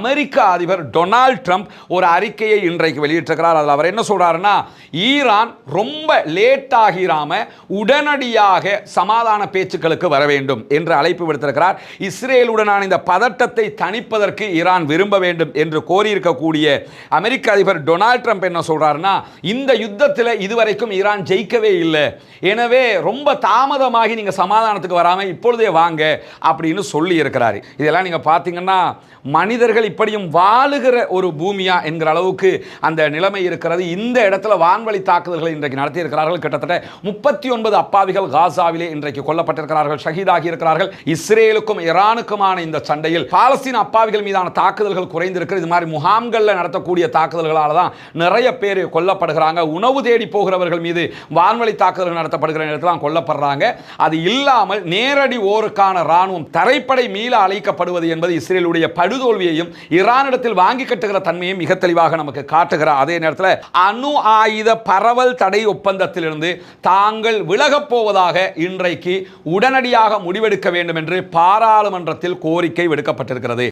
அமெரிக்க அதிபர் Donald Trump ஒரு அறிக்கையை இன்றைக்கு வெளியிட்டிருக்கிறார். அதில் அவர் என்ன சொல்கிறாருன்னா ஈரான் ரொம்ப லேட் உடனடியாக சமாதான பேச்சுக்களுக்கு வர வேண்டும் என்று அழைப்பு விடுத்திருக்கிறார். இஸ்ரேலுடனான இந்த பதட்டத்தை தணிப்பதற்கு ஈரான் விரும்ப வேண்டும் என்று கோரியிருக்கக்கூடிய அமெரிக்க அதிபர் டொனால்ட் ட்ரம்ப் என்ன சொல்கிறாருன்னா இந்த யுத்தத்தில் இதுவரைக்கும் ஈரான் ஜெயிக்கவே இல்லை. எனவே ரொம்ப தாமதமாகி நீங்கள் சமாதானத்துக்கு வராமல் இப்பொழுதே வாங்க அப்படின்னு சொல்லியிருக்கிறாரு. இதெல்லாம் நீங்கள் பார்த்தீங்கன்னா மனிதர்கள் இப்படியும் வாழுகிற ஒரு பூமியா என்கிற அளவுக்கு அந்த நிலைமை இருக்கிறது. இந்த இடத்துல வான்வழி தாக்குதல்களை இன்றைக்கு நடத்தியிருக்கிறார்கள். கிட்டத்தட்ட முப்பத்தி ஒன்பது அப்பாவிகள் காசாவிலே இன்றைக்கு கொல்லப்பட்டிருக்கிறார்கள். ஷஹீதாகி இருக்கிறார்கள். இஸ்ரேலுக்கும் ஈரானுக்குமான இந்த சண்டையில் பாலஸ்தீன் அப்பாவிகள் மீதான தாக்குதல்கள் குறைந்திருக்கிறது இது மாதிரி முகாம்களில் நடத்தக்கூடிய தாக்குதல்களால் தான் நிறைய பேர் கொல்லப்படுகிறாங்க. உணவு தேடி போகிறவர்கள் மீது வான்வழி தாக்குதல்கள் நடத்தப்படுகிற நேரத்தில் கொல்லப்படுறாங்க. அது இல்லாமல் நேரடி ஓருக்கான ராணுவம் தரைப்படை மீள அழைக்கப்படுவது என்பது இஸ்ரேலுடைய படுதோல்வியையும் ஈரானிடத்தில் வாங்கி கட்டுகிற தன்மையும் மிக தெளிவாக நமக்கு காட்டுகிறார் அதே நேரத்தில் அணு ஆயுத பரவல் தடை ஒப்பந்தத்திலிருந்து தாங்கள் விலகப் போவதாக இன்றைக்கு உடனடியாக முடிவெடுக்க வேண்டும் என்று பாராளுமன்றத்தில் கோரிக்கை விடுக்கப்பட்டிருக்கிறது.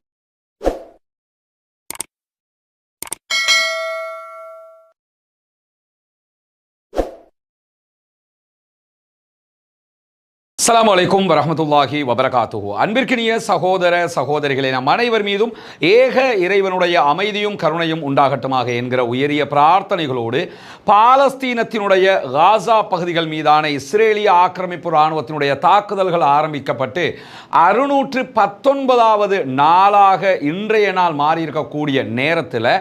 அஸ்லாம் அலைக்கும் வரமத்துல்லாஹி வபரகாத்துஹு. அன்பிற்கினிய சகோதர சகோதரிகளே நம் அனைவர் மீதும் ஏக இறைவனுடைய அமைதியும் கருணையும் உண்டாகட்டுமாக என்கிற உயரிய பிரார்த்தனைகளோடு பாலஸ்தீனத்தினுடைய காசா பகுதிகள் மீதான இஸ்ரேலிய ஆக்கிரமிப்பு இராணுவத்தினுடைய தாக்குதல்கள் ஆரம்பிக்கப்பட்டு அறுநூற்று பத்தொன்பதாவது நாளாக இன்றைய நாள் மாறியிருக்கக்கூடிய நேரத்தில்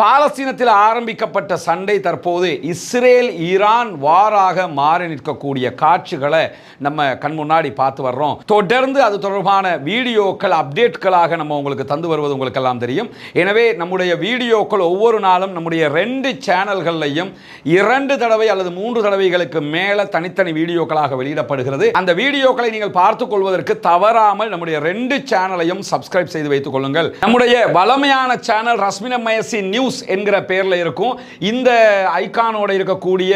பாலஸ்தீனத்தில் ஆரம்பிக்கப்பட்ட சண்டை தற்போது இஸ்ரேல் ஈரான் வாராக மாறி நிற்கக்கூடிய காட்சிகளை நம்ம கண் முன்னாடி பார்த்து வர்றோம். தொடர்ந்து அது தொடர்பான வீடியோக்கள் அப்டேட்களாக நம்ம உங்களுக்கு தந்து வருவது உங்களுக்கெல்லாம் தெரியும். எனவே நம்முடைய வீடியோக்கள் ஒவ்வொரு நாளும் நம்முடைய ரெண்டு சேனல்கள்லையும் இரண்டு தடவை அல்லது மூன்று தடவைகளுக்கு மேலே தனித்தனி வீடியோக்களாக வெளியிடப்படுகிறது. அந்த வீடியோக்களை நீங்கள் பார்த்துக் கொள்வதற்கு தவறாமல் நம்முடைய ரெண்டு சேனலையும் சப்ஸ்கிரைப் செய்து வைத்துக் கொள்ளுங்கள். நம்முடைய வளமையான சேனல் ரஸ்மின மயசி நியூஸ் என்கிற பேரில் இருக்கும். இந்த ஐகானோட இருக்கக்கூடிய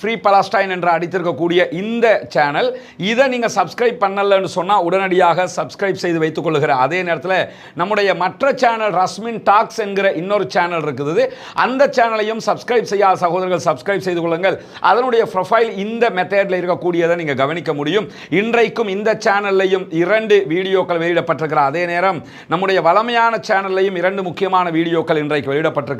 ஃப்ரீ பலாஸ்டைன் என்று அடித்திருக்கக்கூடிய இந்த சேனல் இதை நீங்கள் சப்ஸ்கிரைப் பண்ணலன்னு சொன்னால் உடனடியாக சப்ஸ்கிரைப் செய்து வைத்துக் கொள்கிற அதே நேரத்தில் நம்முடைய மற்ற சேனல் ரஸ்மின் டாக்ஸ் என்கிற இன்னொரு சேனல் இருக்குது. அந்த சேனலையும் சப்ஸ்கிரைப் செய்யாத சகோதரர்கள் சப்ஸ்கிரைப் செய்து கொள்ளுங்கள். அதனுடைய ப்ரொஃபைல் இந்த மெத்தேடில் இருக்கக்கூடியதை நீங்கள் கவனிக்க முடியும். இன்றைக்கும் இந்த சேனல்லையும் இரண்டு வீடியோக்கள் வெளியிடப்பட்டிருக்கிற அதே நேரம் நம்முடைய வளமையான சேனல்லையும் இரண்டு முக்கியமான வீடியோக்கள் இன்றைக்கு வெளியிடப்பட்டிருக்கிறது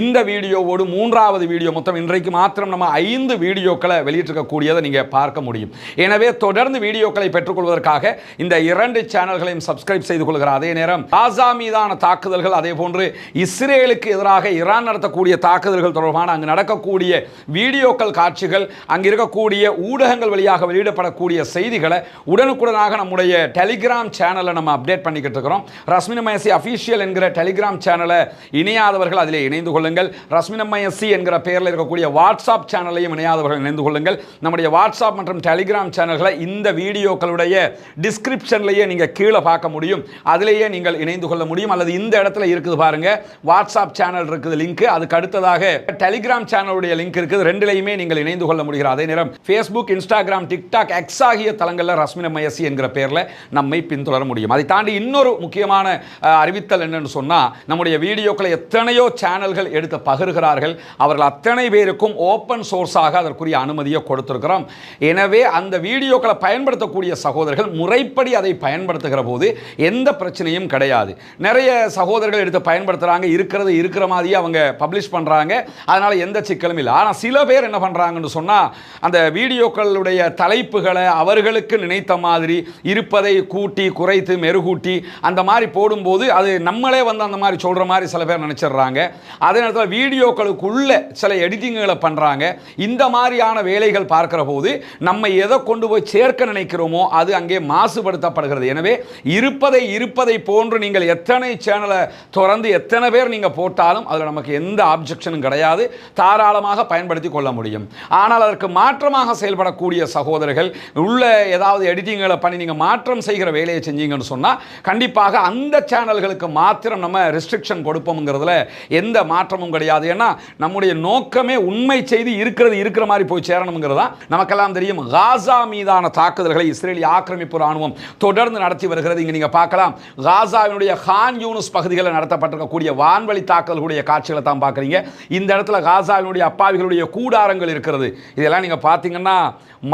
இந்த வீடியோவோடு மூன்றாவது வீடியோ மொத்தம் இன்றைக்கு மாத்திரம் நம்ம ஐந்து வீடியோக்களை வெளியிட்டிருக்கக்கூடியதை நீங்கள் பார்க்க முடியும். எனவே தொடர்ந்து வீடியோக்களை பெற்றுக்கொள்வதற்காக இந்த இரண்டு சேனல்களையும் சப்ஸ்கிரைப் செய்து கொள்கிற அதே நேரம் காசா மீதான தாக்குதல்கள் அதே போன்று இஸ்ரேலுக்கு எதிராக ஈரான் நடத்தக்கூடிய தாக்குதல்கள் தொடர்பான அங்கு நடக்கக்கூடிய வீடியோக்கள் காட்சிகள் அங்கு இருக்கக்கூடிய ஊடகங்கள் வழியாக வெளியிடப்படக்கூடிய செய்திகளை உடனுக்குடனாக நம்முடைய டெலிகிராம் சேனலை நம்ம அப்டேட் பண்ணிக்கிட்டு இருக்கிறோம். ரஸ்மின் மயசி அஃபீஷியல் என்கிற டெலிகிராம் சேனலை இணையாதவர்கள் அதிலே இணைந்து கொள்ளுங்கள். ரஸ்மினம்மை எஸ்சி என்கிற பெயரில் இருக்கக்கூடிய வாட்ஸ்அப் சேனலையும் இணையாதவர்கள் இணைந்து கொள்ளுங்கள். நம்முடைய வாட்ஸ்அப் மற்றும் டெலிகிராம் சேனல்களை இந்த வீடியோக்களுடைய டிஸ்கிரிப்ஷன்லேயே நீங்கள் கீழே பார்க்க முடியும். அதிலேயே நீங்கள் இணைந்து கொள்ள முடியும். அல்லது இந்த இடத்துல இருக்குது பாருங்க. வாட்ஸ்அப் சேனல் இருக்குது லிங்க். அதுக்கு அடுத்ததாக டெலிகிராம் சேனலுடைய லிங்க் இருக்குது. ரெண்டுலையுமே நீங்கள் இணைந்து கொள்ள முடிகிற அதே நேரம் ஃபேஸ்புக் இன்ஸ்டாகிராம் டிக்டாக் எக்ஸ் ஆகிய தளங்களில் ரஸ்மின மயசி என்கிற பெயரில் நம்மை பின்தொடர முடியும். அதை தாண்டி இன்னொரு முக்கியமான அறிவித்தல் என்னன்னு சொன்னால் நம்முடைய வீடியோக்களை எத்தனையோ சேனல்கள் எடுத்து பகிர்கிறார்கள். அவர்கள் அத்தனை பேருக்கும் ஓப்பன் சோர்ஸாக அதற்குரிய அனுமதியை கொடுத்திருக்கிறோம். எனவே அந்த வீடியோக்களை பயன்படுத்தக்கூடிய சகோதரர்கள் முறைப்படி அதை பயன்படுத்துகிற போது எந்த பிரச்சனையும் கிடையாது. நிறைய சகோதரர்கள் எடுத்து பயன்படுத்துகிறாங்க இருக்கிறது இருக்கிற மாதிரியே அவங்க பப்ளிஷ் பண்ணுறாங்க அதனால் எந்த சிக்கலும் இல்லை. ஆனால் சில பேர் என்ன பண்ணுறாங்கன்னு சொன்னால் அந்த வீடியோக்களுடைய தலைப்புகளை அவர்களுக்கு நினைத்த மாதிரி இருப்பதை கூட்டி குறைத்து மெருகூட்டி அந்த மாதிரி போடும்போது அது நம்மளே வந்து அந்த மாதிரி சொல்கிற மாதிரி சில பேர் நினச்சிடுறாங்க. அதே நேரத்தில் வீடியோக்களுக்குள்ள சில எடிட்டிங்குகளை பண்ணுறாங்க இந்த மாதிரியான வேலைகள் பார்க்குற போது நம்ம எதை கொண்டு போய் சேர்க்க நினைக்கிறோமோ அது அங்கே மாசுபடுத்தப்படுகிறது. எனவே இருப்பதை இருப்பதை போன்று நீங்கள் எத்தனை சேனலை திறந்து எத்தனை பேர் நீங்கள் போட்டாலும் அதில் நமக்கு எந்த ஆப்ஜெக்ஷனும் கிடையாது. தாராளமாக பயன்படுத்தி கொள்ள முடியும். ஆனால் அதற்கு மாற்றமாக செயல்படக்கூடிய சகோதரர்கள் உள்ள ஏதாவது எடிட்டிங்களை பண்ணி நீங்கள் மாற்றம் செய்கிற வேலையை செஞ்சீங்கன்னு சொன்னால் கண்டிப்பாக அந்த சேனல்களுக்கு மாத்திரம் நம்ம ரெஸ்ட்ரிக்ஷன் கொடுப்போம்ங்கிறதுல எந்த மாற்றமும் கிடையாது. ஏன்னா நம்முடைய நோக்கமே உண்மை செய்தி இருக்கிறது இருக்கிற மாதிரி போய் சேரணுங்கிறது தான் நமக்கெல்லாம் தெரியும். காசா மீதான தாக்குதல்களை இஸ்ரேலிய ஆக்கிரமிப்பு ராணுவம் தொடர்ந்து நடத்தி வருகிறது. இங்கே நீங்கள் பார்க்கலாம். காசாவினுடைய ஹான் யூனுஸ் பகுதிகளில் நடத்தப்பட்டிருக்கக்கூடிய வான்வழி தாக்குதல்களுடைய காட்சிகளை தான் பார்க்குறீங்க. இந்த இடத்துல காசாவினுடைய அப்பாவிகளுடைய கூடாரங்கள் இருக்கிறது. இதெல்லாம் நீங்கள் பார்த்தீங்கன்னா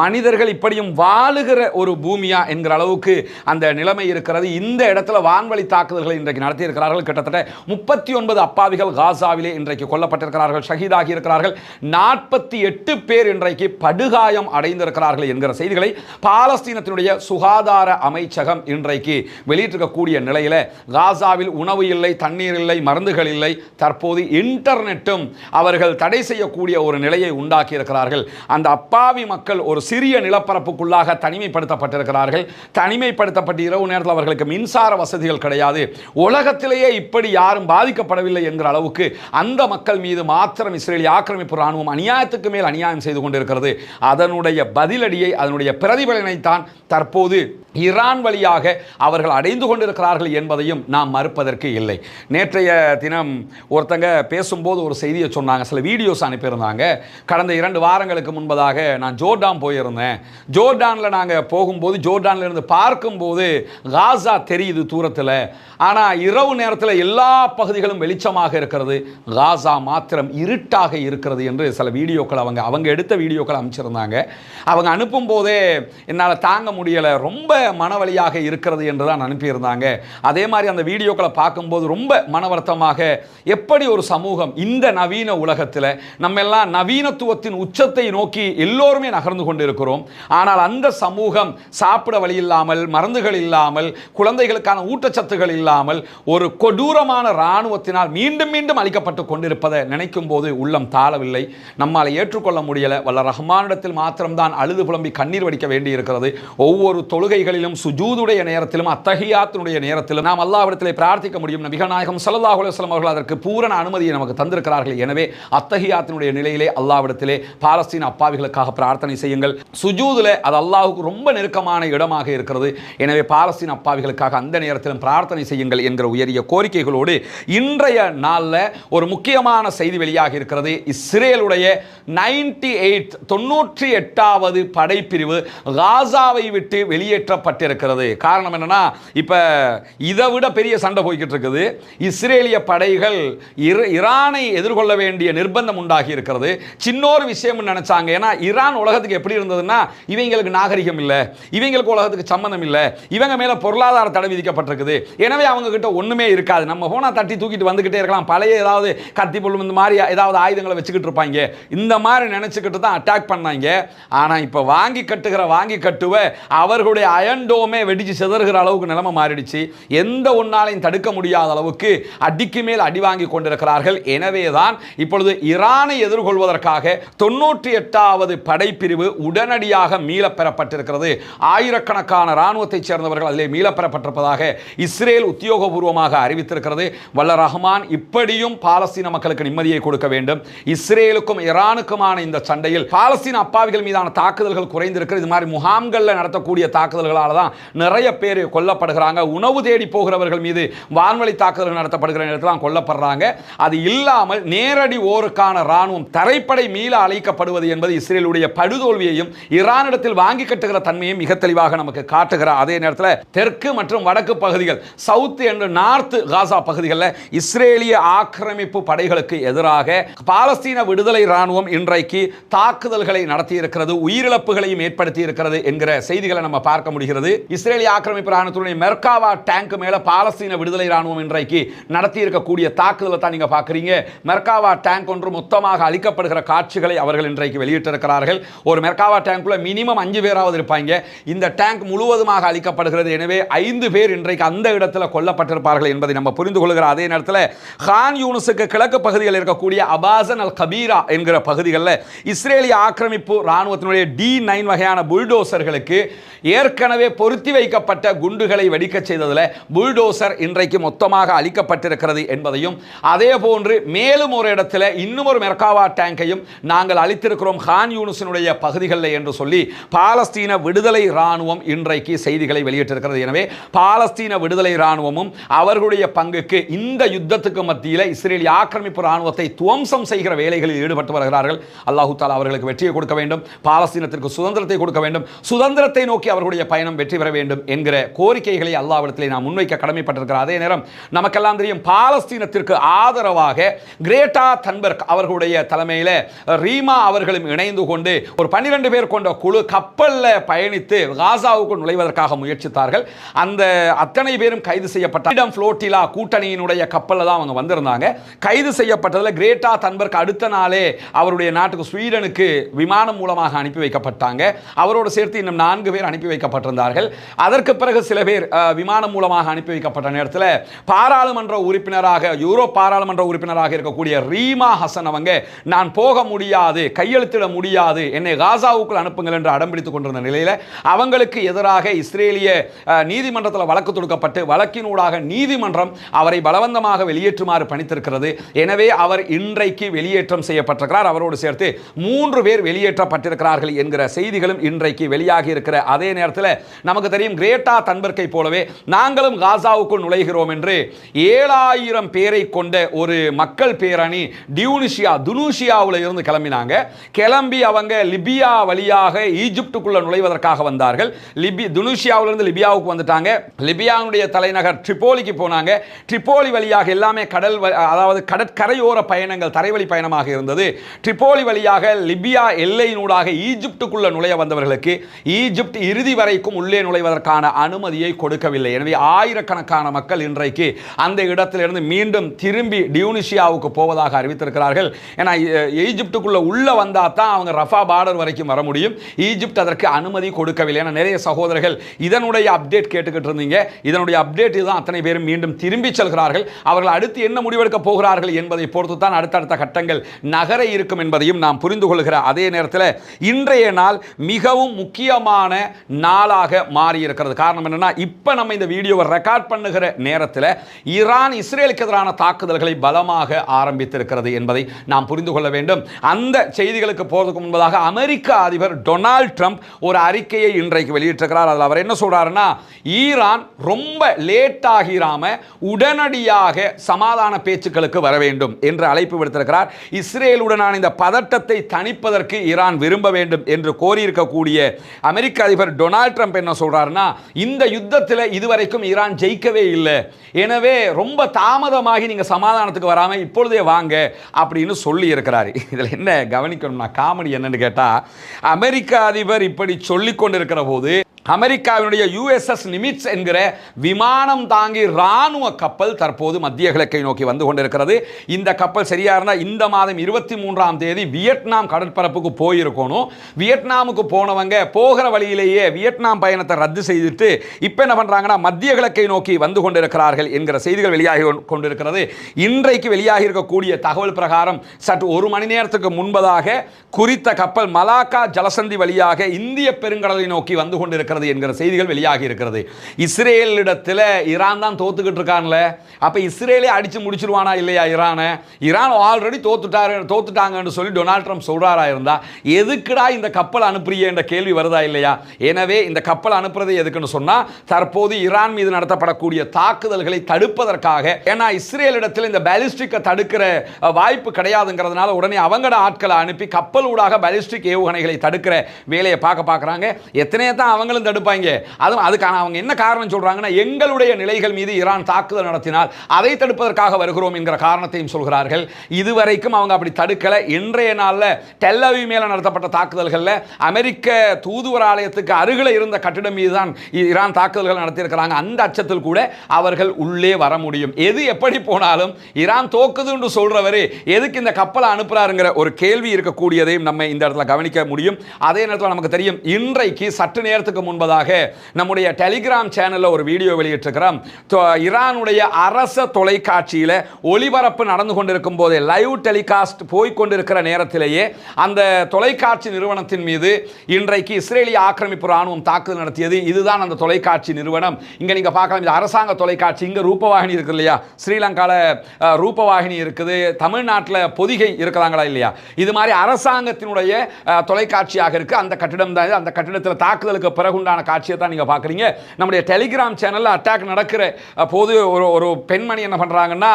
மனிதர்கள் இப்படியும் வாழுகிற ஒரு பூமியா என்கிற அளவுக்கு அந்த நிலைமை இருக்கிறது. இந்த இடத்துல வான்வழி தாக்குதல்களை இன்றைக்கு நடத்தியிருக்கிறார்கள். கிட்டத்தட்ட முப்பத்தி ஒன்பது அப்பாவிகள் காசாவிலே இன்றைக்கு கொல்லப்பட்டிருக்கிறார்கள் ஷஹீதாகி இருக்கிறார்கள். நாற்பத்தி எட்டு பேர் இன்றைக்கு படுகாயம் அடைந்திருக்கிறார்கள் என்கிற செய்திகளை பாலஸ்தீனத்தினுடைய சுகாதார அமைச்சகம் இன்றைக்கு வெளியிட்டிருக்கக்கூடிய நிலையில் காசாவில் உணவு இல்லை தண்ணீர் இல்லை மருந்துகள் இல்லை தற்போது இன்டர்நெட்டும் அவர்கள் தடை செய்யக்கூடிய ஒரு நிலையை உண்டாக்கி இருக்கிறார்கள் அந்த அப்பாவி மக்கள் ஒரு சிறிய நிலப்பரப்புக்குள்ளாக தனிமைப்படுத்தப்பட்டிருக்கிறார்கள். தனிமைப்படுத்தப்பட்ட இரவு நேரத்தில் அவர்களுக்கு மின்சார வசதிகள் கிடையாது. உலகத்திலேயே இப்படி யாரும் பாதிக்கப்படவில்லை என்கிற அளவுக்கு அந்த மக்கள் மீது மாத்திரம் இஸ்ரேலிய ஆக்கிரமிப்பு ராணுவம் அநியாயத்துக்கு மேல் அநியாயம் செய்து கொண்டிருக்கிறது. அதனுடைய பதிலடியை அதனுடைய பிரதிபலனைத்தான் தற்போது ஈரான் வழியாக அவர்கள் அடைந்து கொண்டிருக்கிறார்கள் என்பதையும் நாம் மறுப்பதற்கு இல்லை. நேற்றைய தினம் ஒருத்தங்க பேசும்போது ஒரு செய்தியை சொன்னாங்க சில வீடியோஸ் அனுப்பியிருந்தாங்க. கடந்த இரண்டு வாரங்களுக்கு முன்பதாக நான் ஜோர்டான் போயிருந்தேன். ஜோர்டானில் நாங்கள் போகும்போது ஜோர்டான்லேருந்து பார்க்கும்போது காசா தெரியுது தூரத்தில். ஆனால் இரவு நேரத்தில் எல்லா பகுதிகளும் வெளிச்சமாக இருக்கிறது காசா மாத்திரம் இருட்டாக இருக்கிறது என்று சில வீடியோக்கள் அவங்க அவங்க எடுத்த வீடியோக்கள் அமைச்சிருந்தாங்க அவங்க அனுப்பும் போதே என்னால் தாங்க முடியலை ரொம்ப மனவழியாக இருக்கிறது என்று தான் அனுப்பியிருந்தாங்க. அதே மாதிரி அந்த வீடியோக்களை பார்க்கும்போது ரொம்ப மனவருத்தமாக எப்படி ஒரு சமூகம் இந்த நவீன உலகத்தில் நம்ம எல்லாம் நவீனத்துவத்தின் உச்சத்தை நோக்கி எல்லோருமே நகர்ந்து கொண்டிருக்கிறோம். ஆனால் அந்த சமூகம் சாப்பிட வழி இல்லாமல் மருந்துகள் இல்லாமல் குழந்தைகளுக்கான ஊட்டச்சத்துகள் இல்லாமல் ஒரு கொடூரமான இராணுவத்தினால் மீண்டும் மீண்டும் அளிக்கப்பட்டு கொண்டிருப்பதை நினைக்கும் போது உள்ளம் தாழவில்லை நம்மால் ஏற்றுக்கொள்ள முடியலை. வல்ல ரஹ்மானிடத்தில் மாத்திரம்தான் அழுது புலம்பி கண்ணீர் வடிக்க வேண்டியிருக்கிறது. ஒவ்வொரு தொழுகைகளிலும் சுஜூதுடைய நேரத்திலும் அத்தகையாத்தினுடைய நேரத்திலும் நாம் அல்லாவிடத்திலே பிரார்த்திக்க முடியும். நபிகநாயகம் நாயகம் ஸல்லல்லாஹு அவர்கள் அதற்கு பூரண அனுமதியை நமக்கு தந்திருக்கிறார்கள். எனவே அத்தகையாத்தினுடைய நிலையிலே அல்லாவிடத்திலே பாலஸ்தீன் அப்பாவிகளுக்காக பிரார்த்தனை செய்யுங்கள். சுஜூதில் அது அல்லாஹுக்கு ரொம்ப நெருக்கமான இடமாக இருக்கிறது. எனவே பாலஸ்தீன் அப்பாவிகளுக்காக அந்த நேரத்திலும் பிரார்த்தனை செய்யுங்கள் என்கிற உயரிய கோரிக்கைகளோடு இன்றைய நாள் நாளில் ஒரு முக்கியமான செய்தி வெளியாக இருக்கிறது. இஸ்ரேலுடைய நைன்டி எயிட் தொண்ணூற்றி எட்டாவது படைப்பிரிவு காசாவை விட்டு வெளியேற்றப்பட்டிருக்கிறது. காரணம் என்னன்னா இப்போ இதை விட பெரிய சண்டை போய்கிட்டு இருக்குது. இஸ்ரேலிய படைகள் இர- ஈரானை எதிர்கொள்ள வேண்டிய நிர்பந்தம் உண்டாகி இருக்கிறது. சின்னொரு விஷயம் நினைச்சாங்க. ஏன்னா ஈரான் உலகத்துக்கு எப்படி இருந்ததுன்னா இவங்களுக்கு நாகரிகம் இல்லை. இவங்களுக்கு உலகத்துக்கு சம்மந்தம் இல்லை. இவங்க மேலே பொருளாதார தடை விதிக்கப்பட்டிருக்குது. எனவே அவங்க கிட்ட ஒன்றுமே இருக்காது. நம்ம போனா தட்டி தூக்கிட்டு வந்துக்கிட்டே இருக்கலாம். பழைய ஏதாவது கத்தி பொருள் இந்த மாதிரி ஏதாவது ஆயுதங்களை வச்சுக்கிட்டு இருப்பாங்க. இந்த மாதிரி நினச்சிக்கிட்டு தான் அட்டாக் பண்ணாங்க. ஆனால் இப்போ வாங்கி கட்டுகிற வாங்கி கட்டுவ அவர்களுடைய அயன்டோமே வெடிச்சு சிதறுகிற அளவுக்கு நிலைமை மாறிடுச்சு. எந்த ஒன்றாலையும் தடுக்க முடியாத அளவுக்கு அடிக்கு மேல் அடி வாங்கி கொண்டிருக்கிறார்கள். எனவே தான் இப்பொழுது ஈரானை எதிர்கொள்வதற்காக தொன்னூற்றி எட்டாவது படைப்பிரிவு உடனடியாக மீளப் பெறப்பட்டிருக்கிறது ஆயிரக்கணக்கான இராணுவத்தைச் சேர்ந்தவர்கள் அதிலே மீள பெறப்பட்டிருப்பதாக இஸ்ரேல் உத்தியோகபூர்வமாக அறிவித்திருக்கிறது. வல்ல ரஹ்மான் இப்படியும் பாலஸ்தீன மக்களுக்கு நிம்மதியை கொடுக்க வேண்டும். இஸ்ரேலுக்கும் ஈரானுக்குமான இந்த சண்டையில் பாலஸ்தீன அப்பாவிகள் மீதான தாக்குதல்கள் குறைந்திருக்கிறது. இது மாதிரி முகாம்களில் நடத்தக்கூடிய தாக்குதல்களால் தான் நிறைய பேர் கொல்லப்படுகிறாங்க. உணவு தேடி போகிறவர்கள் மீது வான்வழி தாக்குதல்கள் நடத்தப்படுகிற நேரத்தில் கொல்லப்படுறாங்க. அது இல்லாமல் நேரடி ஓருக்கான ராணுவம் தரைப்படை மீள அழைக்கப்படுவது என்பது இஸ்ரேலுடைய படுதோல்வியையும் ஈரானிடத்தில் வாங்கி கட்டுகிற தன்மையும் மிக தெளிவாக நமக்கு காட்டுகிற. அதே நேரத்தில் தெற்கு மற்றும் வடக்கு பகுதிகள் சவுத் என்று நார்த் காசா பகுதிகளில் இஸ்ரேலிய ஆக்கிரமிப்பு படைகளுக்கு எதிராக பாலஸ்தீன விடுதலை ராணுவம் இன்றைக்கு தாக்குதல்களை நடத்தி இருக்கிறது உயிரிழப்புகளையும் ஏற்படுத்தி இருக்கிறது என்கிற செய்திகளை நம்ம பார்க்க முடிகிறது. இஸ்ரேலிய ஆக்கிரமிப்பு ராணுவத்துடைய மெர்காவா டேங்க் மேல பாலஸ்தீன விடுதலை ராணுவம் இன்றைக்கு நடத்தி இருக்கக்கூடிய தாக்குதலை தான் நீங்க பார்க்குறீங்க. மெர்காவா டேங்க் ஒன்று மொத்தமாக அளிக்கப்படுகிற காட்சிகளை அவர்கள் இன்றைக்கு வெளியிட்டிருக்கிறார்கள். ஒரு மெர்காவா டேங்க்ல மினிமம் அஞ்சு பேராவது இருப்பாங்க. இந்த டேங்க் முழுவதுமாக அளிக்கப்படுகிறது எனவே ஐந்து பேர் இன்றைக்கு அந்த இடத்துல கொல்லப்பட்டிருப்பார்கள் என்பதை நம்ம புரிந்து கொள்கிற அதே நேரத்தில் ஹான் யூனுஸுக்கு கிழக்கு பகுதியில் இருக்கக்கூடிய அபாசன் அல் கபீரா என்கிற பகுதிகளில் இஸ்ரேலிய ஆக்கிரமிப்பு இராணுவத்தினுடைய டி நைன் வகையான புல்டோசர்களுக்கு ஏற்கனவே பொருத்தி வைக்கப்பட்ட குண்டுகளை வெடிக்கச் செய்ததில் புல்டோசர் இன்றைக்கு மொத்தமாக அளிக்கப்பட்டிருக்கிறது என்பதையும் அதே போன்று மேலும் ஒரு இடத்துல இன்னும் ஒரு மெர்காவா டேங்கையும் நாங்கள் அளித்திருக்கிறோம் ஹான் யூனுஸினுடைய பகுதிகளில் என்று சொல்லி பாலஸ்தீன விடுதலை ராணுவம் இன்றைக்கு செய்திகளை வெளியிட்டிருக்கிறது. எனவே பாலஸ்தீன விடுதலை ராணுவமும் அவர்களுடைய பங்குக்கு இந்த யுத்தத்துக்கு மத்திய மத்தியில் இஸ்ரேலிய ஆக்கிரமிப்பு ராணுவத்தை துவம்சம் செய்கிற வேலைகளில் ஈடுபட்டு வருகிறார்கள். அல்லாஹு தாலா அவர்களுக்கு வெற்றியை கொடுக்க வேண்டும். பாலஸ்தீனத்திற்கு சுதந்திரத்தை கொடுக்க வேண்டும். சுதந்திரத்தை நோக்கி அவர்களுடைய பயணம் வெற்றி பெற வேண்டும் என்கிற கோரிக்கைகளை அல்லாவிடத்திலே நாம் முன்வைக்க கடமைப்பட்டிருக்கிற அதே நேரம் நமக்கெல்லாம் தெரியும் பாலஸ்தீனத்திற்கு ஆதரவாக கிரேட்டா தன்பர்க் அவர்களுடைய தலைமையில் ரீமா அவர்களும் இணைந்து கொண்டு ஒரு பன்னிரண்டு பேர் கொண்ட குழு கப்பல்ல பயணித்து காசாவுக்கு நுழைவதற்காக முயற்சித்தார்கள். அந்த அத்தனை பேரும் கைது செய்யப்பட்ட இடம் ஃப்ளோட்டிலா கூட்டணியினுடைய கப்பலில் தான் அவங்க வந்திருந்தாங்க கைது செய்யப்பட்டதில் கிரேட்டா தன்பர்க் அடுத்த நாளே அவருடைய நாட்டுக்கு ஸ்வீடனுக்கு விமானம் மூலமாக அனுப்பி வைக்கப்பட்டாங்க. அவரோடு சேர்த்து இன்னும் நான்கு பேர் அனுப்பி வைக்கப்பட்டிருந்தார்கள். அதற்கு பிறகு சில பேர் விமானம் மூலமாக அனுப்பி வைக்கப்பட்ட நேரத்தில் பாராளுமன்ற உறுப்பினராக யூரோப் பாராளுமன்ற உறுப்பினராக இருக்கக்கூடிய ரீமா ஹசன் அவங்க நான் போக முடியாது கையெழுத்திட முடியாது என்னை காசாவுக்குள் அனுப்புங்கள் என்று அடம்பிடித்துக் கொண்டிருந்த நிலையில் அவங்களுக்கு எதிராக இஸ்ரேலிய நீதிமன்றத்தில் வழக்கு தொடுக்கப்பட்டு வழக்கினூடாக நீதிமன்றம் அவரை பலவந்தமாக வெளியேற்றுமாறு பணித்திருக்கிறது. எனவே அவர் இன்றைக்கு வெளியேற்றம் செய்யப்பட்டிருக்கிறார். அவரோடு சேர்த்து மூன்று பேர் வெளியேற்றப்பட்டிருக்கிறார்கள் என்கிற செய்திகளும் இன்றைக்கு வெளியாகி இருக்கிற அதே நேரத்தில் நமக்கு தெரியும் கிரேட்டா தன்பர்க்கை போலவே நாங்களும் காசாவுக்குள் நுழைகிறோம் என்று ஏழாயிரம் பேரை கொண்ட ஒரு மக்கள் பேரணி டியூனிஷியா துனூஷியாவில் இருந்து கிளம்பினாங்க. கிளம்பி அவங்க லிபியா வழியாக ஈஜிப்டுக்குள்ள நுழைவதற்காக வந்தார்கள். லிபி துனூஷியாவிலிருந்து லிபியாவுக்கு வந்துட்டாங்க. லிபியாவுடைய தலைநகர் ட்ரிப்போலிக்கு போனாங்க. ட்ரிப்போலி வழியாக எல்லாமே கடல் கடல் அதாவது கடற்கரையோர பயணங்கள் தரைவழி பயணமாக இருந்தது. ட்ரிப்போலி வழியாக லிபியா எல்லையினூடாக ஈஜிப்டுக்குள்ள நுழைய வந்தவர்களுக்கு ஈஜிப்ட் இறுதி வரைக்கும் உள்ளே நுழைவதற்கான அனுமதியை கொடுக்கவில்லை. எனவே ஆயிரக்கணக்கான மக்கள் இன்றைக்கு அந்த இடத்திலிருந்து மீண்டும் திரும்பி டியூனிஷியாவுக்கு போவதாக அறிவித்திருக்கிறார்கள். ஏன்னா எ- ஈஜிப்டுக்குள்ள உள்ள வந்தா தான் அவங்க ரஃபா பார்டர் வரைக்கும் வர முடியும். ஈஜிப்ட் அதற்கு அனுமதி கொடுக்கவில்லை. ஏன்னா நிறைய சகோதரர்கள் இதனுடைய அப்டேட் கேட்டுக்கிட்டு இருந்தீங்க. இதனுடைய அப்டேட் தான் அத்தனை பேரும் மீண்டும் திரும்பி செல்கிறார்கள். அவர்கள் அடுத்து என்ன முடிவெடுக்க போகிறார்கள் என்பதை பொறுத்து தான் அடுத்தடுத்த கட்டங்கள் நகர இருக்கும் என்பதையும் நாம் புரிந்து கொள்கிற அதே நேரத்தில் இன்றைய நாள் மிகவும் முக்கியமான நாளாக மாறி இருக்கிறது காரணம் என்னன்னா இப்போ நம்ம இந்த வீடியோவை ரெக்கார்ட் பண்ணுகிற நேரத்தில் ஈரான் இஸ்ரேலுக்கு எதிரான தாக்குதல்களை பலமாக ஆரம்பித்திருக்கிறது என்பதை நாம் புரிந்து கொள்ள வேண்டும். அந்த செய்திகளுக்கு போவதற்கு முன்பதாக அமெரிக்க அதிபர் டொனால்ட் ட்ரம்ப் ஒரு அறிக்கையை இன்றைக்கு வெளியிட்டிருக்கிறார். அதில் அவர் என்ன சொல்றாருன்னா ஈரான் ரொம்ப லேட் ஆகிராம உடனடியாக சமாதான பேச்சுக்களுக்கு வர வேண்டும் என்று அழைப்பு விடுத்திருக்கிறார். இஸ்ரேலுடனான இந்த பதட்டத்தை தணிப்பதற்கு ஈரான் விரும்ப வேண்டும் என்று கோரியிருக்கக்கூடிய அமெரிக்க அதிபர் டொனால்ட் ட்ரம்ப் என்ன சொல்றாருன்னா இந்த யுத்தத்தில் இதுவரைக்கும் ஈரான் ஜெயிக்கவே இல்லை. எனவே ரொம்ப தாமதமாகி நீங்க சமாதானத்துக்கு வராம இப்பொழுதே வாங்க அப்படின்னு சொல்லி இருக்கிறாரு இதில் என்ன கவனிக்கணும்னா காமெடி என்னன்னு கேட்டால் அமெரிக்க அதிபர் இப்படி சொல்லிக் கொண்டிருக்கிற போது அமெரிக்காவினுடைய யுஎஸ்எஸ் நிமிட்ஸ் என்கிற விமானம் தாங்கி ராணுவ கப்பல் தற்போது மத்திய கிழக்கை நோக்கி வந்து கொண்டிருக்கிறது. இந்த கப்பல் சரியா இருந்தால் இந்த மாதம் இருபத்தி மூன்றாம் தேதி வியட்நாம் கடற்பரப்புக்கு போயிருக்கணும். வியட்நாமுக்கு போனவங்க போகிற வழியிலேயே வியட்நாம் பயணத்தை ரத்து செய்துட்டு இப்போ என்ன பண்ணுறாங்கன்னா மத்திய கிழக்கை நோக்கி வந்து கொண்டிருக்கிறார்கள் என்கிற செய்திகள் வெளியாகி கொண்டு- கொண்டிருக்கிறது. இன்றைக்கு வெளியாகி இருக்கக்கூடிய தகவல் பிரகாரம் சற்று ஒரு மணி நேரத்துக்கு முன்பதாக குறித்த கப்பல் மலாக்கா ஜலசந்தி வழியாக இந்திய பெருங்கடலை நோக்கி வந்து கொண்டிருக்கிறது. நடக்கிறது என்கிற செய்திகள் வெளியாகி இருக்கிறது. இஸ்ரேலிடத்தில் ஈரான் தான் தோத்துக்கிட்டு இருக்கான்ல. அப்போ இஸ்ரேலே அடித்து முடிச்சிருவானா இல்லையா ஈரானை? ஈரான் ஆல்ரெடி தோத்துட்டாரு தோத்துட்டாங்கன்னு சொல்லி டொனால்ட் ட்ரம்ப் சொல்கிறாரா இருந்தால் எதுக்குடா இந்த கப்பல் அனுப்புறிய என்ற கேள்வி வருதா இல்லையா? எனவே இந்த கப்பல் அனுப்புறது எதுக்குன்னு சொன்னால் தற்போது ஈரான் மீது நடத்தப்படக்கூடிய தாக்குதல்களை தடுப்பதற்காக. ஏன்னா இஸ்ரேலிடத்தில் இந்த பேலிஸ்டிக்கை தடுக்கிற வாய்ப்பு கிடையாதுங்கிறதுனால உடனே அவங்கட ஆட்களை அனுப்பி கப்பல் ஊடாக பேலிஸ்டிக் ஏவுகணைகளை தடுக்கிற வேலையை பார்க்க பார்க்குறாங்க. எத்தனையே தான் அவங்களும் தடுப்பாங்க. அதுவும் அதுக்கான அவங்க என்ன காரணம் சொல்றாங்கன்னா எங்களுடைய நிலைகள் மீது ஈரான் தாக்குதல் நடத்தினால் அதை தடுப்பதற்காக வருகிறோம் என்கிற காரணத்தையும் சொல்கிறார்கள். இதுவரைக்கும் அவங்க அப்படி தடுக்கலை. இன்றைய நாளில் டெல்லவி மேலே நடத்தப்பட்ட தாக்குதல்களில் அமெரிக்க தூதுவர் ஆலயத்துக்கு அருகில் இருந்த கட்டிடம் மீது தான் ஈரான் தாக்குதல்கள் நடத்தியிருக்கிறாங்க. அந்த அச்சத்தில் கூட அவர்கள் உள்ளே வர முடியும். எது எப்படி போனாலும் ஈரான் தோக்குதுன்னு சொல்கிறவர் எதுக்கு இந்த கப்பலை அனுப்புகிறாருங்கிற ஒரு கேள்வி இருக்கக்கூடியதையும் நம்ம இந்த இடத்துல கவனிக்க முடியும். அதே நேரத்தில் நமக்கு தெரியும் இன்றைக்கு சற்று நேரத்துக்கு முன்பதாக நம்முடைய டெலிகிராம் சேனலில் ஒரு வீடியோ வெளியிட்டிருக்கிறோம். தொ- ஈரானுடைய அரச தொலைக்காட்சியில் ஒளிபரப்பு நடந்து கொண்டிருக்கும் போதே லைவ் டெலிகாஸ்ட் போய்கொண்டிருக்கிற நேரத்திலேயே அந்த தொலைக்காட்சி நிறுவனத்தின் மீது இன்றைக்கு இஸ்ரேலிய ஆக்கிரமிப்பு ராணுவம் தாக்குதல் நடத்தியது. இதுதான் அந்த தொலைக்காட்சி நிறுவனம். இங்கே நீங்கள் பார்க்கலாம் இது அரசாங்க தொலைக்காட்சி. இங்கே ரூபவாகினி இருக்குது இல்லையா? ஸ்ரீலங்காவில் ரூபவாகினி இருக்குது. தமிழ்நாட்டில் பொதிகை இருக்கிறாங்களா இல்லையா? இது மாதிரி அரசாங்கத்தினுடைய தொலைக்காட்சியாக இருக்குது அந்த கட்டிடம் தான் அந்த கட்டிடத்தில் தாக்குதலுக்கு பிறகு உண்டான காட்சியை தான் நீங்கள் பார்க்குறீங்க. நம்முடைய டெலிகிராம் சேனலில் அட்டாக் நடக்கிற போது ஒரு ஒரு பெண்மணி என்ன பண்ணுறாங்கன்னா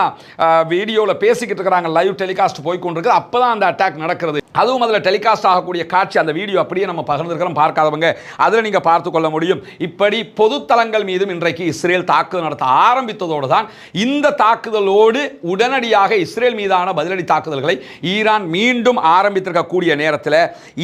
வீடியோவில் பேசிக்கிட்டு இருக்கிறாங்க. லைவ் டெலிகாஸ்ட் போய் கொண்டிருக்கு. அப்போ தான் அந்த அட்டாக் நடக்கிறது. அதுவும் அதில் டெலிகாஸ்ட் ஆகக்கூடிய காட்சி அந்த வீடியோ அப்படியே நம்ம பகிர்ந்துருக்கிறோம். பார்க்காதவங்க அதில் நீங்கள் பார்த்து கொள்ள முடியும். இப்படி பொதுத்தலங்கள் மீதும் இன்றைக்கு இஸ்ரேல் தாக்குதல் நடத்த ஆரம்பித்ததோடு தான் இந்த தாக்குதலோடு உடனடியாக இஸ்ரேல் மீதான பதிலடி தாக்குதல்களை ஈரான் மீண்டும் ஆரம்பித்திருக்கக்கூடிய நேரத்தில்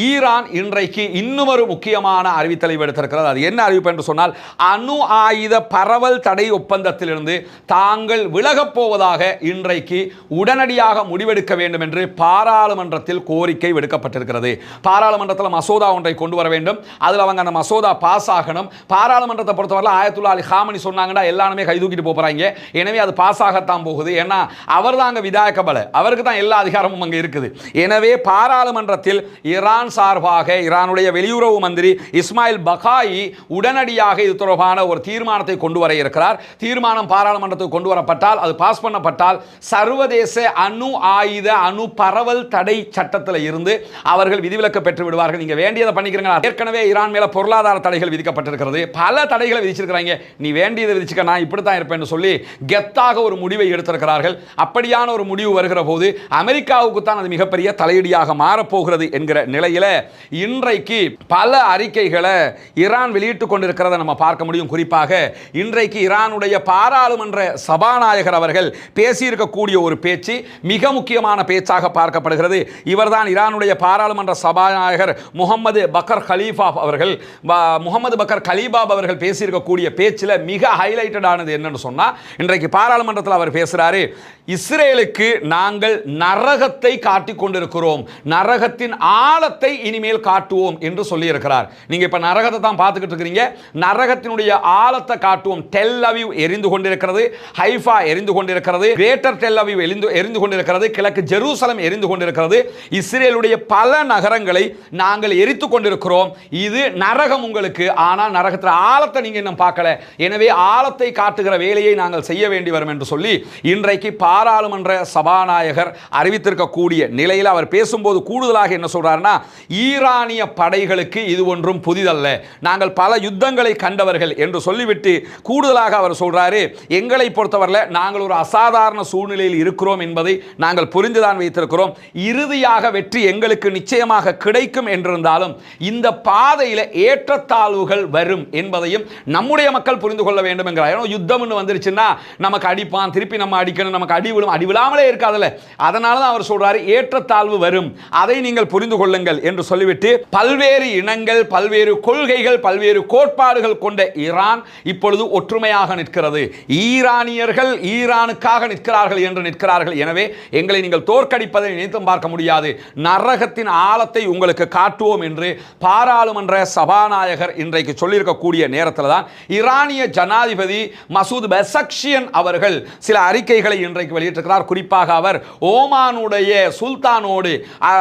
ஈரான் இன்றைக்கு இன்னும் முக்கியமான அறிவித்தலை எடுத்திருக்கிறது அது என்ன அறிவிப்பு என்று சொன்னால் அணு ஆயுத பரவல் தடை ஒப்பந்தத்திலிருந்து தாங்கள் விலகப் போவதாக இன்றைக்கு உடனடியாக முடிவெடுக்க வேண்டும் என்று பாராளுமன்றத்தில் கோரிக்கை விடுக்கப்பட்டிருக்கிறது. பாராளுமன்றத்தில் மசோதா ஒன்றை கொண்டு வர வேண்டும். அதில் அவங்க அந்த மசோதா பாஸ் ஆகணும். பாராளுமன்றத்தை பொறுத்தவரை ஆயத்துல்லா அலி ஹாமனி சொன்னாங்கன்னா எல்லாருமே கை தூக்கிட்டு போறாங்க. எனவே அது பாஸ் ஆகத்தான் போகுது. ஏன்னா அவர் தான் அங்கே விதாயக பல. அவருக்கு தான் எல்லா அதிகாரமும் அங்கே இருக்குது. எனவே பாராளுமன்றத்தில் ஈரான் சார்பாக ஈரானுடைய வெளியுறவு மந்திரி இஸ்மாயில் பகாயி உடனடியாக இது தொடர்பான ஒரு தீர்மானத்தை கொண்டு வர இருக்கிறார். தீர்மானம் பாராளுமன்றத்துக்கு கொண்டு வரப்பட்டால் அது பாஸ் பண்ணப்பட்டால் சர்வதேச அணு ஆயுத அணு பரவல் தடை சட்டத்தில் இருந்து அவர்கள் விதிவிலக்கு பெற்று விடுவார்கள். நீங்க வேண்டியதை பண்ணிக்கிறீங்க ஏற்கனவே ஈரான் மேல பொருளாதார தடைகள் விதிக்கப்பட்டிருக்கிறது. பல தடைகளை விதிச்சிருக்கிறாங்க. நீ வேண்டியதை விதிச்சுக்க நான் இப்படி தான் இருப்பேன்னு சொல்லி கெத்தாக ஒரு முடிவை எடுத்திருக்கிறார்கள். அப்படியான ஒரு முடிவு வருகிற போது அமெரிக்காவுக்கு தான் அது மிகப்பெரிய தலையீடியாக மாறப்போகிறது என்கிற நிலையில இன்றைக்கு பல அறிக்கைகளை ஈரான் வெளியிட்டுக் கொண்டிருக்கிறத நம்ம பார்க்க முடியும். குறிப்பாக இன்றைக்கு ஈரானுடைய பாராளுமன்ற சபாநாயகர் அவர்கள் பேசியிருக்கக்கூடிய ஒரு பேச்சு மிக முக்கியமான பேச்சாக பார்க்கப்படுகிறது. இவர்தான் ஈரானுடைய பாராளுமன்ற சபாநாயகர் முகமது பக்கர் கலீஃபா அவர்கள் முகமது பக்கர் கலீபாப் அவர்கள் பேசியிருக்கக்கூடிய பேச்சில் மிக ஹைலைட்டடானது என்னன்னு சொன்னா இன்றைக்கு பாராளுமன்றத்தில் அவர் பேசுறாரு இஸ்ரேலுக்கு நாங்கள் நரகத்தை காட்டிக்கொண்டிருக்கிறோம் நரகத்தின் ஆழத்தை இனிமேல் காட்டுவோம் என்று சொல்லியிருக்கிறார். நீங்க இப்ப நரகத்தை தான் பார்த்துக்கிட்டு இருக்கிறீங்க. நரகத்தினுடைய ஆழத்தை காட்டுவோம் டெல் அவிவ் எரிந்து கொண்டிருக்கிறது ஹைஃபா எரிந்து கொண்டிருக்கிறது கிரேட்டர் டெல் அவிவ் எரிந்து எரிந்து கொண்டிருக்கிறது கிழக்கு ஜெருசலம் எரிந்து கொண்டிருக்கிறது. இஸ்ரேலுடைய பல நகரங்களை நாங்கள் எரித்து கொண்டிருக்கிறோம். இது நரகம் உங்களுக்கு ஆனால் நரகத்தில் ஆழத்தை நீங்கள் இன்னும் பார்க்கல. எனவே ஆழத்தை காட்டுகிற வேலையை நாங்கள் செய்ய வேண்டி வரும் என்று சொல்லி இன்றைக்கு பாராளுமன்ற சபாநாயகர் அறிவித்திருக்கக்கூடிய நிலையில் அவர் பேசும்போது கூடுதலாக என்ன சொல்கிறாருன்னா ஈரானிய படைகளுக்கு இது ஒன்றும் புதிதல்ல. நாங்கள் பல யுத்தங்களை கண்டவர்கள் என்று சொல்லிவிட்டு கூடுதலாக அவர் சொல்றாரு எங்களை பொறுத்தவரையில் நாங்கள் ஒரு அசாதாரண சூழ்நிலையில் இருக்கிறோம் என்பதை நாங்கள் புரிந்துதான் வைத்திருக்கிறோம். இறுதியாக வெற்றி எங்களுக்கு நிச்சயமாக கிடைக்கும் என்றிருந்தாலும் இந்த பாதையில் ஏற்றத்தாழ்வுகள் வரும் என்பதையும் நம்முடைய மக்கள் புரிந்து கொள்ள வேண்டும் என்கிறார். ஏன்னா யுத்தம்னு வந்துருச்சுன்னா நமக்கு அடிப்பான் திருப்பி நம்ம அடிக்கணும் நமக்கு அடி விழும் அடி விழாமலே இருக்காதுல்ல. அதனால தான் அவர் சொல்றாரு ஏற்றத்தாழ்வு வரும். அதை நீங்கள் புரிந்து கொள்ளுங்கள் என்று சொல்லிவிட்டு பல்வேறு இனங்கள் பல்வேறு கொள்கைகள் பல்வேறு கோட்பாடுகள் கொண்ட ஈரான் இப்பொழுது ஒற்றுமையாக நிற்கிறது. ஈரானியர்கள் ஈரானுக்காக நிற்கிறார்கள் என்று நிற்கிறார்கள். எனவே எங்களை நீங்கள் தோற்கடிப்பதை நினைத்தும் பார்க்க முடியாது. நரகத்தின் ஆழத்தை உங்களுக்கு காட்டுவோம் என்று பாராளுமன்ற சபாநாயகர் இன்றைக்கு சொல்லியிருக்கக்கூடிய நேரத்தில் தான் ஈரானிய ஜனாதிபதி மசூத் பெசக்ஷியன் அவர்கள் சில அறிக்கைகளை இன்றைக்கு வெளியிட்டிருக்கிறார். குறிப்பாக அவர் ஓமானுடைய சுல்தானோடு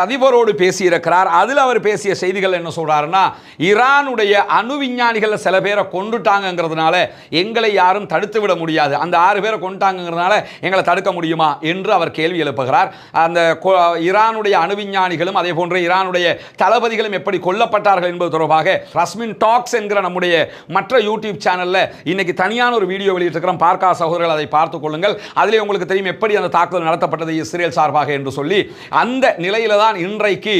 அதிபரோடு பேசியிருக்கிறார். அதில் அவர் பேசிய செய்திகள் என்ன சொல்றாருன்னா ஈரானுடைய அணு விஞ்ஞானிகள் சில பேரை கொண்டுட்டாங்கங்கிறதுனால எங்களை யாரும் தடுத்து விட முடியாது. அந்த ஆறு பேரை கொண்டுட்டாங்கிறதுனால எங்களை தடுக்க முடியுமா என்று அவர் கேள்வி எழுப்புகிறார். அந்த ஈரானுடைய அணு விஞ்ஞானிகளும் அதே போன்று ஈரானுடைய தளபதிகளும் எப்படி கொல்லப்பட்டார்கள் என்பது தொடர்பாக ரஸ்மின் டாக்ஸ் என்கிற நம்முடைய மற்ற யூடியூப் சேனல்ல இன்னைக்கு தனியான ஒரு வீடியோ வெளியிட்டிருக்கிறோம். பார்க்கா சகோதரர்கள் அதை பார்த்துக் கொள்ளுங்கள். அதிலே உங்களுக்கு தெரியும் எப்படி அந்த தாக்குதல் நடத்தப்பட்டது இஸ்ரேல் சார்பாக என்று சொல்லி. அந்த நிலையில தான் இன்றைக்கு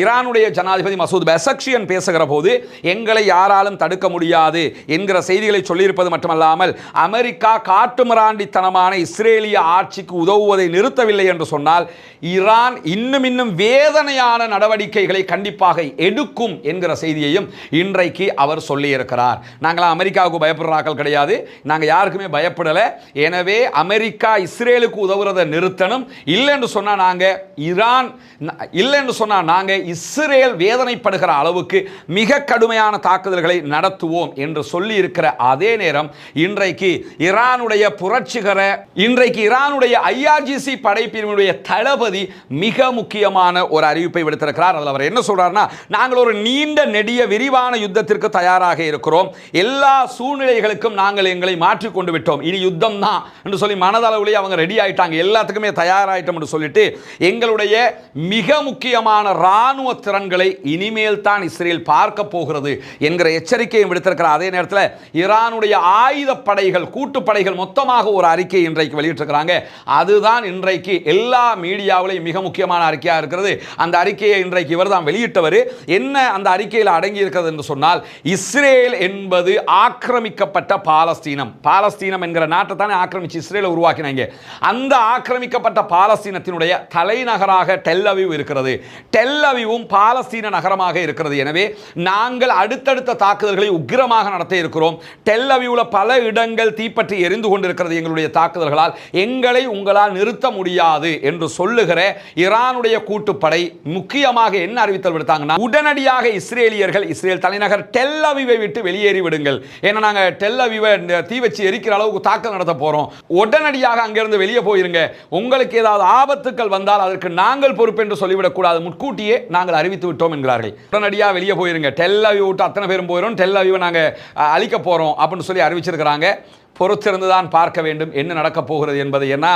ஈரானுடைய ஜனாதிபதி மசூத் பெசக்ஷியன் பேசுகிற போது எங்களை யாராலும் தடுக்க முடியாது என்கிற செய்திகளை சொல்லியிருப்பது மட்டுமல்லாமல் அமெரிக்கா காட்டுமிராண்டித்தனமான இஸ்ரேலிய ஆட்சிக்கு உதவுவதை நிறுத்தவில்லை என்று சொன்னால் ஈரான் இன்னும் இன்னும் வேதனையான நடவடிக்கைகளை கண்டிப்பாக எடுக்கும் என்கிற செய்தியையும் இன்றைக்கு அவர் சொல்லியிருக்கிறார். நாங்களாம் அமெரிக்காவுக்கு பயப்படுறாக்கள் கிடையாது. நாங்கள் யாருக்குமே பயப்படலை. எனவே அமெரிக்கா இஸ்ரேலுக்கு உதவுறதை நிறுத்தணும். இல்லைன்னு சொன்னால் நாங்கள் ஈரான் ந- இல்லைன்னு சொன்னால் நாங்கள் இஸ்ரேல் வேதனைப்படுகிற அளவுக்கு மிக கடுமையான தாக்குதல்களை நடத்துவோம் என்று சொல்லி இருக்கிற அதே நேரம் இன்றைக்கு ஈரானுடைய புரட்சிகர இன்றைக்கு ஈரானுடைய ஐஆர்ஜிசி படைப்பிரிவினுடைய தளபதி மிக முக்கியமான ஒரு அறிவிப்பை விடுத்திருக்கிறார். அதில் அவர் என்ன சொல்றாருன்னா நாங்கள் ஒரு நீண்ட நெடிய விரிவான யுத்தத்திற்கு தயாராக இருக்கிறோம். எல்லா சூழ்நிலைகளுக்கும் நாங்கள் எங்களை மாற்றிக் கொண்டு விட்டோம். இனி யுத்தம் தான் என்று சொல்லி மனதளவுலேயே அவங்க ரெடி ஆயிட்டாங்க. எல்லாத்துக்குமே தயாராயிட்டோம் என்று சொல்லிட்டு எங்களுடைய மிக முக்கியமான இராணுவ திறன்களை இனிமேல் தான் இஸ்ரேல் பார்க்க போகிறது என்கிற எச்சரிக்கையும் விடுத்திருக்கிறார். அதே நேரத்தில் ஈரானுடைய ஆயுதப்படைகள் கூட்டுப்படைகள் மொத்தமாக ஒரு அறிக்கை இன்றைக்கு வெளியிட்டிருக்கிறாங்க. அதுதான் இன்றைக்கு எல்லா மீடியாவிலையும் மிக முக்கியமான அறிக்கையாக இருக்கிறது. அந்த அறிக்கையை இன்றைக்கு இவர் தான் வெளியிட்டவர். என்ன அந்த அறிக்கையில் அடங்கி இருக்கிறது என்று சொன்னால் இஸ்ரேல் என்பது ஆக்கிரமிக்கப்பட்ட பாலஸ்தீனம். பாலஸ்தீனம் என்கிற நாட்டை தானே ஆக்கிரமிச்சு இஸ்ரேலை உருவாக்கினாங்க. அந்த ஆக்கிரமிக்கப்பட்ட பாலஸ்தீனத்தினுடைய தலைநகராக டெல்லவிவ் இருக்கிறது. டெல்லவிவும் பாலஸ்தீன நகரமாக இருக்கிறது. எனவே நாங்கள் அடுத்தடுத்த தாக்குதல்களை உக்கிரமாக நடத்த இருக்கிறோம். டெல்லவியூவில் பல இடங்கள் தீப்பற்றி எரிந்து கொண்டிருக்கிறது எங்களுடைய தாக்குதல்களால். எங்களை உங்களால் நிறுத்த முடியாது என்று சொல்லுகிற ஈரானுடைய கூட்டுப்படை முக்கியமாக என்ன அறிவித்தல் விடுத்தாங்கன்னா உடனடியாக இஸ்ரேலியர்கள் இஸ்ரேல் தலைநகர் டெல்லவிவை விட்டு வெளியேறி விடுங்கள். ஏன்னா நாங்கள் டெல்லவிவை தீ வச்சு எரிக்கிற அளவுக்கு தாக்கல் நடத்த போறோம். உடனடியாக அங்கிருந்து வெளியே போயிருங்க. உங்களுக்கு ஏதாவது ஆபத்துக்கள் வந்தால் அதற்கு நாங்கள் பொறுப்பு என்று சொல்லிவிடக் கூடாது முன்கூட்டியே நாங்கள் அறிவித்து விட்டோம் என்கிறார்கள். உடனடியாக வெளியே போயிருங்க. டெல் விட்டு அத்தனை பேரும் போயிடும் டெல் அவிவை நாங்கள் அழிக்க போறோம் அப்படின்னு சொல்லி அறிவிச்சிருக்கிறாங்க. பொறுத்திருந்து தான் பார்க்க வேண்டும் என்ன நடக்கப் போகிறது என்பது என்ன?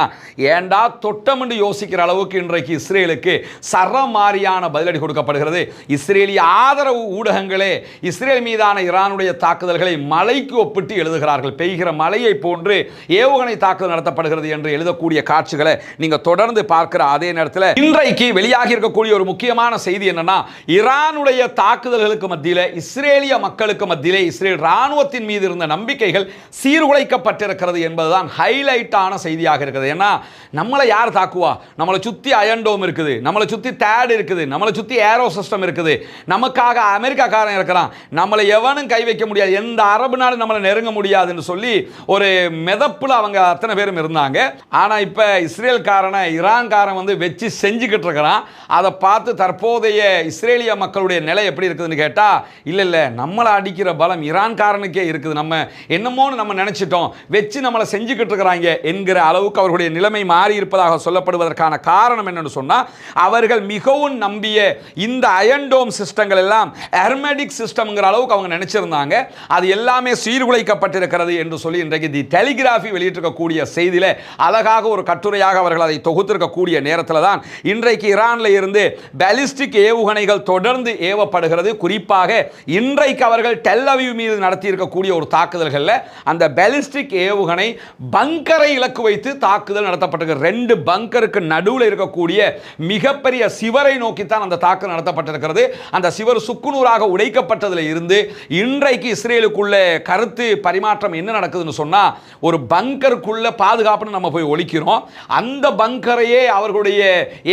ஏண்டா தொட்டம் என்று யோசிக்கிற அளவுக்கு இன்றைக்கு இஸ்ரேலுக்கு சரமாரியான பதிலடி கொடுக்கப்படுகிறது. இஸ்ரேலிய ஆதரவு ஊடகங்களே இஸ்ரேல் மீதான ஈரானுடைய தாக்குதல்களை மலைக்கு ஒப்பிட்டு எழுதுகிறார்கள். பெய்கிற மலையை போன்று ஏவுகணை தாக்குதல் நடத்தப்படுகிறது என்று எழுதக்கூடிய காட்சிகளை நீங்க தொடர்ந்து பார்க்கிற அதே நேரத்தில் இன்றைக்கு வெளியாகி இருக்கக்கூடிய ஒரு முக்கியமான செய்தி என்னன்னா ஈரானுடைய தாக்குதல்களுக்கு மத்தியில் இஸ்ரேலிய மக்களுக்கு மத்தியிலே இஸ்ரேல் ராணுவத்தின் மீது இருந்த நம்பிக்கைகள் சீர்குலை சீர்குலைக்கப்பட்டிருக்கிறது என்பதுதான் ஹைலைட்டான செய்தியாக இருக்குது. ஏன்னா நம்மளை யார் தாக்குவா? நம்மளை சுற்றி அயன்டோம் இருக்குது. நம்மளை சுற்றி தேட் இருக்குது. நம்மளை சுற்றி ஏரோ சிஸ்டம் இருக்குது. நமக்காக அமெரிக்காக்காரன் இருக்கிறான். நம்மளை எவனும் கை வைக்க முடியாது. எந்த அரபு நாடு நம்மளை நெருங்க முடியாதுன்னு சொல்லி ஒரு மிதப்பில் அவங்க அத்தனை பேரும் இருந்தாங்க. ஆனால் இப்போ இஸ்ரேல்காரனை ஈரான்காரன் வந்து வச்சு செஞ்சுக்கிட்டு இருக்கிறான். அதை பார்த்து தற்போதைய இஸ்ரேலிய மக்களுடைய நிலை எப்படி இருக்குதுன்னு கேட்டால் இல்லை இல்லை நம்மளை அடிக்கிற பலம் ஈரான்காரனுக்கே இருக்குது. நம்ம என்னமோன்னு நம்ம நினைச்சிட்டோம். வச்சு நம்மளை செஞ்சுக்கிட்டு இருக்கிறாங்க என்கிற அளவுக்கு அவர்களுடைய நிலைமை மாறி இருப்பதாக சொல்லப்படுவதற்கான காரணம் என்னன்னு சொன்னால் அவர்கள் மிகவும் நம்பிய இந்த அயன்டோம் சிஸ்டங்கள் எல்லாம் ஹெர்மெடிக் சிஸ்டம்ங்கிற அளவுக்கு அவங்க நினைச்சிருந்தாங்க. அது எல்லாமே சீர்குலைக்கப்பட்டிருக்கிறது என்று சொல்லி இன்றைக்கு தி டெலிகிராஃபி வெளியிட்டிருக்கக்கூடிய செய்தியில் அழகாக ஒரு கட்டுரையாக அவர்கள் அதை தொகுத்திருக்கக்கூடிய நேரத்தில் தான் இன்றைக்கு ஈரானில் இருந்து பாலிஸ்டிக் ஏவுகணைகள் தொடர்ந்து ஏவப்படுகிறது. குறிப்பாக இன்றைக்கு அவர்கள் டெல் மீது நடத்தி இருக்கக்கூடிய ஒரு தாக்குதல்களில் அந்த பாலிஸ்டிக் பாலிஸ்டிக் ஏவுகணை பங்கரை இலக்கு வைத்து தாக்குதல் நடத்தப்பட்டிருக்கு. ரெண்டு பங்கருக்கு நடுவில் இருக்கக்கூடிய மிகப்பெரிய சிவரை நோக்கித்தான் அந்த தாக்குதல் நடத்தப்பட்டிருக்கிறது. அந்த சிவர் சுக்குநூறாக உடைக்கப்பட்டதில் இருந்து இன்றைக்கு இஸ்ரேலுக்குள்ள கருத்து பரிமாற்றம் என்ன நடக்குதுன்னு சொன்னால் ஒரு பங்கருக்குள்ள பாதுகாப்புன்னு நம்ம போய் ஒழிக்கிறோம். அந்த பங்கரையே அவர்களுடைய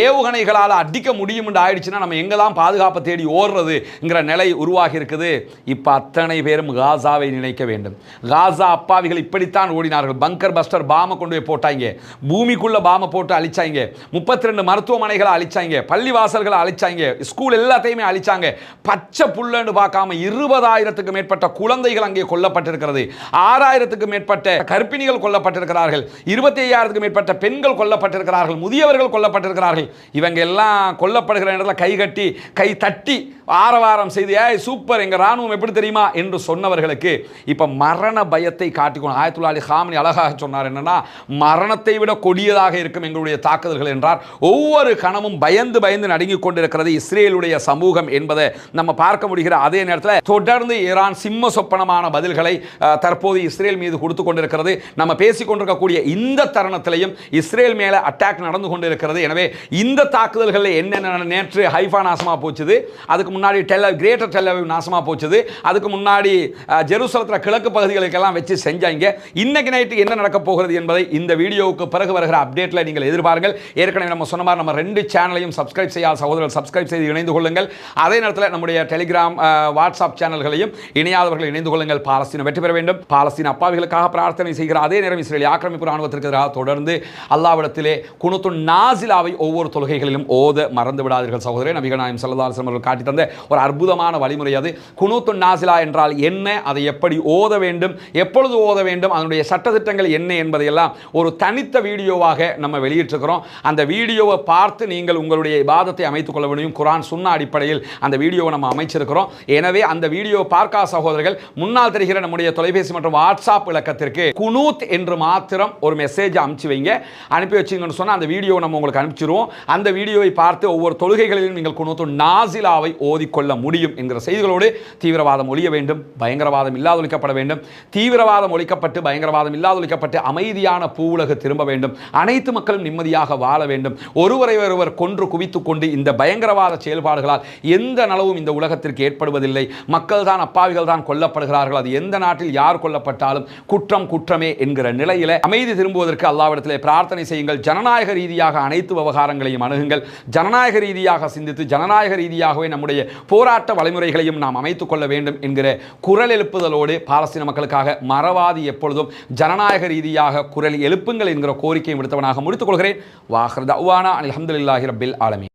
ஏவுகணைகளால் அடிக்க முடியும் என்று ஆயிடுச்சுன்னா நம்ம எங்க தான் பாதுகாப்பை தேடி ஓடுறதுங்கிற நிலை உருவாகி இருக்குது. இப்போ அத்தனை பேரும் காசாவை நினைக்க வேண்டும். காசா அப்பாவிகள் இப்படித்தான் ஓடினார்கள். பங்கர் பஸ்டர் பாம கொண்டு போய் போட்டாங்க. பூமிக்குள்ள பாம போட்டு அழிச்சாங்க. முப்பத்தி ரெண்டு மருத்துவமனைகளை அழிச்சாங்க. பள்ளிவாசல்களை அழிச்சாங்க. ஸ்கூல் எல்லாத்தையுமே அழிச்சாங்க. பச்சை புல்லன்னு பார்க்காம இருபதாயிரத்துக்கு மேற்பட்ட குழந்தைகள் அங்கே கொல்லப்பட்டிருக்கிறது. ஆறாயிரத்துக்கு மேற்பட்ட கர்ப்பிணிகள் கொல்லப்பட்டிருக்கிறார்கள். இருபத்தி ஐயாயிரத்துக்கு மேற்பட்ட பெண்கள் கொல்லப்பட்டிருக்கிறார்கள். முதியவர்கள் கொல்லப்பட்டிருக்கிறார்கள். இவங்க எல்லாம் கொல்லப்படுகிற இடத்துல கை கட்டி கை தட்டி ஆரவாரம் செய்து ஏய் சூப்பர் எங்க ராணுவம் எப்படி தெரியுமா? என்று சொன்னவர்களுக்கு இப்ப மரண பயத்தை காட்டிக்கணும் ஆயத்துல்லா அலி ஹாமினி அழகாக சொன்னார் என்னன்னா மரணத்தை விட கொடியதாக இருக்கும் எங்களுடைய தாக்குதல்கள் என்றார் ஒவ்வொரு கணமும் பயந்து பயந்து நடுங்கிக் கொண்டிருக்கிறது இஸ்ரேலுடைய சமூகம் என்பதை நம்ம பார்க்க முடிகிற அதே நேரத்தில் தொடர்ந்து ஈரான் சிம்ம சொப்பனமான பதில்களை தற்போது இஸ்ரேல் மீது கொடுத்து கொண்டிருக்கிறது. நம்ம பேசிக்கொண்டிருக்கக்கூடிய இந்த தருணத்திலையும் இஸ்ரேல் மேலே அட்டாக் நடந்து கொண்டிருக்கிறது. எனவே இந்த தாக்குதல்களில் என்னென்ன நேற்று ஹைஃபா நாசமாக போச்சுது அதுக்கு முன்னாடி டெல்ல கிரேட்டர் டெல் நாசமாக போச்சுது அதுக்கு முன்னாடி ஜெருசலத்தில் கிழக்கு பகுதிகளுக்கெல்லாம் வச்சு செஞ்சாங்க. வைங்க இன்னைக்கு நைட்டு என்ன நடக்க போகிறது என்பதை இந்த வீடியோவுக்கு பிறகு வருகிற அப்டேட்டில் நீங்கள் எதிர்பாருங்கள். ஏற்கனவே நம்ம சொன்ன மாதிரி நம்ம ரெண்டு சேனலையும் சப்ஸ்கிரைப் செய்யாத சகோதரர்கள் சப்ஸ்கிரைப் செய்து இணைந்து கொள்ளுங்கள். அதே நேரத்தில் நம்முடைய டெலிகிராம் வாட்ஸ்அப் சேனல்களையும் இணையாதவர்கள் இணைந்து கொள்ளுங்கள். பாலஸ்தீனம் வெற்றி பெற வேண்டும். பாலஸ்தீன் அப்பாவிகளுக்காக பிரார்த்தனை செய்கிற அதே நேரம் இஸ்ரேல் ஆக்கிரமிப்பு ராணுவத்திற்கு எதிராக தொடர்ந்து அல்லாவிடத்திலே குணத்து நாசிலாவை ஒவ்வொரு தொழுகைகளிலும் ஓத மறந்து விடாதீர்கள் சகோதரே நபிகள் நாயம் சல்லதாசன் அவர்கள் காட்டி தந்த ஒரு அற்புதமான வழிமுறை அது. குணத்து நாசிலா என்றால் என்ன? அதை எப்படி ஓத வேண்டும்? எப்பொழுது ஓத வேண்டும் அதனுடைய சட்டத்திட்டங்கள் என்ன என்பதையெல்லாம் ஒரு தனித்த வீடியோவாக நம்ம வெளியிட்டிருக்கிறோம். அந்த வீடியோவை பார்த்து நீங்கள் உங்களுடைய இபாதத்தை அமைத்துக் கொள்ள முடியும். குரான் சுண்ணா அடிப்படையில் அந்த வீடியோவை நம்ம அமைச்சிருக்கிறோம். எனவே அந்த வீடியோவை பார்க்காத சகோதரர்கள் முன்னால் தெரிகிற நம்முடைய தொலைபேசி மற்றும் வாட்ஸ்அப் இலக்கத்திற்கு குனூத் என்று மாத்திரம் ஒரு மெசேஜ் அனுப்பிச்சு வைங்க. அனுப்பி வச்சிங்கன்னு சொன்னால் அந்த வீடியோவை நம்ம உங்களுக்கு அனுப்பிச்சிருவோம். அந்த வீடியோவை பார்த்து ஒவ்வொரு தொழுகைகளிலும் நீங்கள் குனூத்து நாசிலாவை ஓதிக்கொள்ள முடியும் என்கிற செய்திகளோடு தீவிரவாதம் ஒழிய வேண்டும். பயங்கரவாதம் இல்லாத ஒழிக்கப்பட வேண்டும். தீவிரவாதம் ஒழிக்க ஒழிக்கப்பட்டு பயங்கரவாதம் இல்லாதொழிக்கப்பட்டு அமைதியான பூவுலகு திரும்ப வேண்டும். அனைத்து மக்களும் நிம்மதியாக வாழ வேண்டும். ஒருவரை ஒருவர் கொன்று குவித்துக் கொண்டு இந்த பயங்கரவாத செயல்பாடுகளால் எந்த நலவும் இந்த உலகத்திற்கு ஏற்படுவதில்லை. மக்கள் தான் அப்பாவிகள் தான் கொல்லப்படுகிறார்கள். அது எந்த நாட்டில் யார் கொல்லப்பட்டாலும் குற்றம் குற்றமே என்கிற நிலையில அமைதி திரும்புவதற்கு அல்லாவிடத்திலே பிரார்த்தனை செய்யுங்கள். ஜனநாயக ரீதியாக அனைத்து விவகாரங்களையும் அணுகுங்கள். ஜனநாயக ரீதியாக சிந்தித்து ஜனநாயக ரீதியாகவே நம்முடைய போராட்ட வழிமுறைகளையும் நாம் அமைத்துக் கொள்ள வேண்டும் என்கிற குரல் எழுப்புதலோடு பாலஸ்தீன மக்களுக்காக மறவாதி எப்பொழுதும் ஜனநாயக ரீதியாக குரல் எழுப்புங்கள் என்கிற கோரிக்கையை விடுத்தவனாக முடித்துக் கொள்கிறேன். வாஹர் தவானா அலமதுல்லாஹி ரபில் ஆலமி